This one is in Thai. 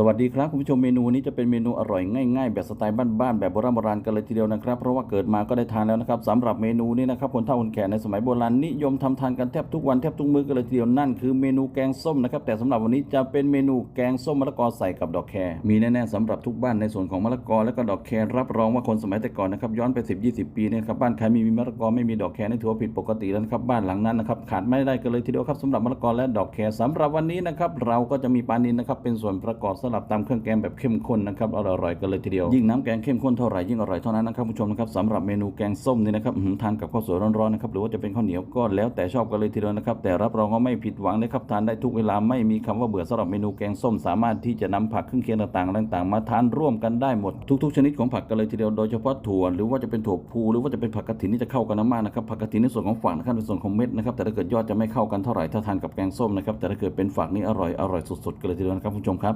สวัสดีครับคุณผู้ชมเมนูนี้จะเป็นเมนูอร่อยง่ายๆ แบบสไตล์บ้านๆแบบโบราณโบราณกันเลยทีเดียวนะครับเพราะว่าเกิดมาก็ได้ทานแล้วนะครับสำหรับเมนูนี้นะครับคนเฒ่าคนแก่ในสมัยโบราณนิยมทำทานกันแทบทุกวันแทบทุกมื้อกันเลยทีเดียวนั่นคือเมนูแกงส้มนะครับแต่สำหรับวันนี้จะเป็นเมนูแกงส้มมะละกอใส่กับดอกแครมีแน่ๆสำหรับทุกบ้านในส่วนของมะละกอและก็ดอกแครรับรองว่าคนสมัยแต่ก่อนนะครับย้อนไป10 20 ปีนี่ครับบ้านใครมีมะละกอไม่มีดอกแครนี่ถือว่าผิดปกติแล้วครับบ้านหลังนั้นนะครับขาดไม่ได้กันเลยทีเดียวครับสำหรับมะละกอและดอกแครสำหรับวันนี้นะครับเราก็จะมีปลานิลนะครับเป็นส่วนประกอบสลับตามเครื่องแกงแบบเข้มข้นนะครับอร่อยๆกันเลยทีเดียวยิ่งน้ำแกงเข้มข้นเท่าไหร่ยิ่งอร่อยเท่านั้นนะครับคุณผู้ชมนะครับสำหรับเมนูแกงส้มนี่นะครับทานกับข้าวสวยร้อนๆนะครับหรือว่าจะเป็นข้าวเหนียวก็แล้วแต่ชอบกันเลยทีเดียวนะครับแต่รับรองว่าไม่ผิดหวังนะครับทานได้ทุกเวลาไม่มีคำว่าเบื่อสำหรับเมนูแกงส้ม สามารถที่จะนำผักเครื่องเคียงต่างๆต่างๆ มาทานร่วมกันได้หมดทุก ๆ ชนิดของผักกันเลยทีเดียวโดยเฉพาะถั่วหรือว่าจะเป็นถั่วพูหรือว่าจะเป็นผักกระถินนี่จะเข้ากันมากนะครับผักกระถินในส่วนของฝักนะครับในส่วนของเม็ดนะครับแต่ถ้าเกิดยอดจะไม่เข้ากันเท่าไหร่ถ้าทานกับแกงส้มนะครับแต่ถ้าเกิดเป็นฝักนี่อร่อยอร่อยสุดๆกันเลยทีเดียวนะครับผู้ชมครับ